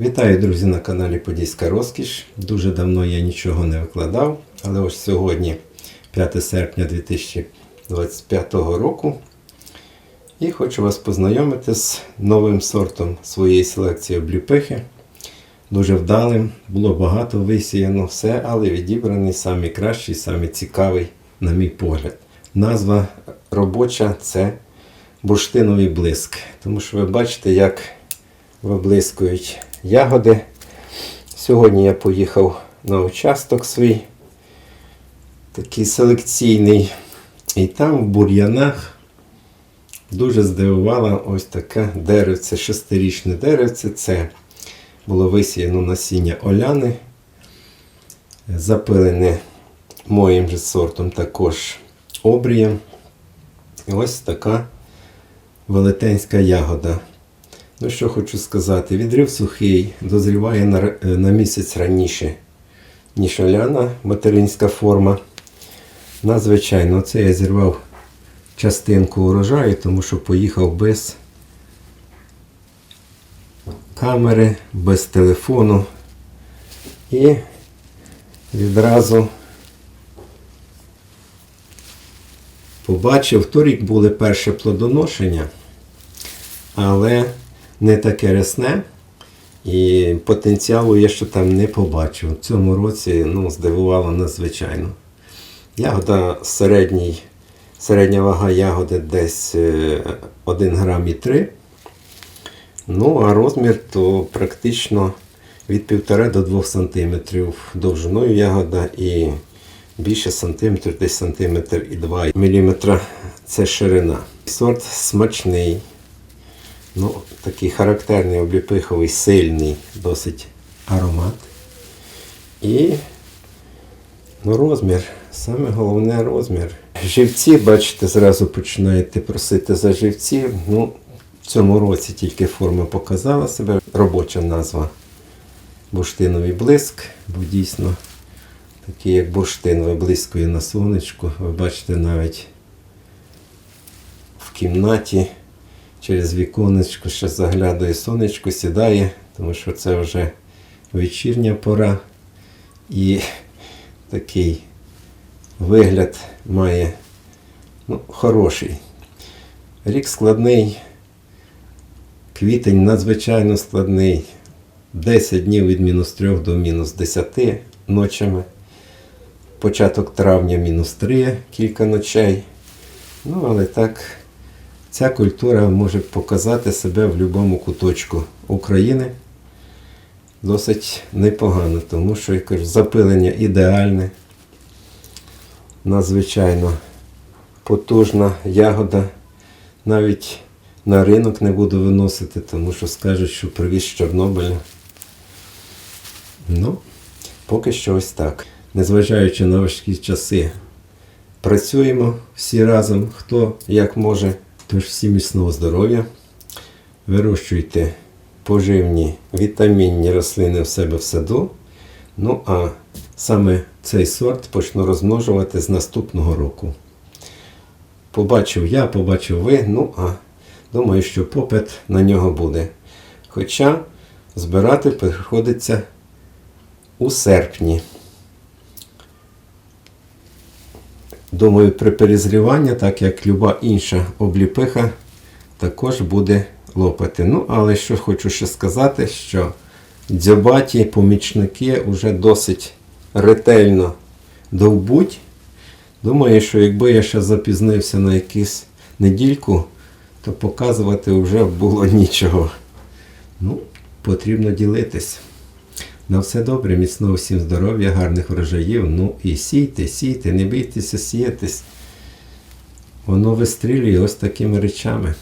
Вітаю, друзі, на каналі Подільська Розкіш. Дуже давно я нічого не викладав, але ось сьогодні, 5 серпня 2025 року, і хочу вас познайомити з новим сортом своєї селекції обліпихи. Дуже вдалим, було багато висіяно все, але відібраний самий кращий, самий цікавий, на мій погляд. Назва робоча це бурштиновий блиск. Тому що ви бачите, як виблискують ягоди. Сьогодні я поїхав на участок свій, такий селекційний. І там в бур'янах дуже здивувало ось таке деревце, шестирічне деревце. Це було висіяно насіння оляни, запилене моїм же сортом також обрієм. І ось така велетенська ягода. Ну, що хочу сказати, відрив сухий, дозріває на, е, на місяць раніше, ніж оляна, материнська форма. Надзвичайно, це я зірвав частинку урожаю, тому що поїхав без камери, без телефону. І відразу побачив, торік були перше плодоношення, але не таке рясне. І потенціалу я ще там не побачив. В цьому році ну, здивувало надзвичайно. Ягода середній, середня вага ягоди десь е, 1 грам і 3. Ну, а розмір то практично від 1,5 до 2 см довжиною ягода і більше сантиметр, десь сантиметр і 2 мм це ширина. Сорт смачний. Ну, такий характерний обліпиховий, сильний, досить аромат. І ну, розмір. Саме головне розмір. Живці, бачите, зразу починаєте просити за живці. Ну, в цьому році тільки форма показала себе. Робоча назва бурштиновий блиск, бо дійсно такий як бурштин виблискує на сонечку. Ви бачите навіть в кімнаті через віконечко ще заглядає сонечко, сідає, тому що це вже вечірня пора. І такий вигляд має ну, хороший. Рік складний, квітень надзвичайно складний. 10 днів від мінус 3 до мінус 10 ночами. Початок травня мінус 3 кілька ночей. Ну, але так, ця культура може показати себе в будь-якому куточку України. Досить непогано, тому що я кажу, запилення ідеальне. Надзвичайно потужна ягода. Навіть на ринок не буду виносити, тому що скажуть, що привіз з Чорнобиля. Ну, поки що ось так. Незважаючи на важкі часи, працюємо всі разом, хто як може. Тож всім міцного здоров'я. Вирощуйте поживні вітамінні рослини в себе в саду. Ну а саме цей сорт почну розмножувати з наступного року. Побачив я, побачив ви, ну а думаю, що попит на нього буде. Хоча збирати приходиться у серпні. Думаю, при перезріванні, так як люба інша обліпиха, також буде лопати. Ну, але що хочу ще сказати, що дзьобаті помічники вже досить ретельно довбуть. Думаю, що якби я ще запізнився на якусь недільку, то показувати вже було нічого. Ну, потрібно ділитись. На все добре, міцного всім здоров'я, гарних врожаїв. Ну і сійте, сійте, не бійтеся сіятись. Воно вистрілює ось такими речами.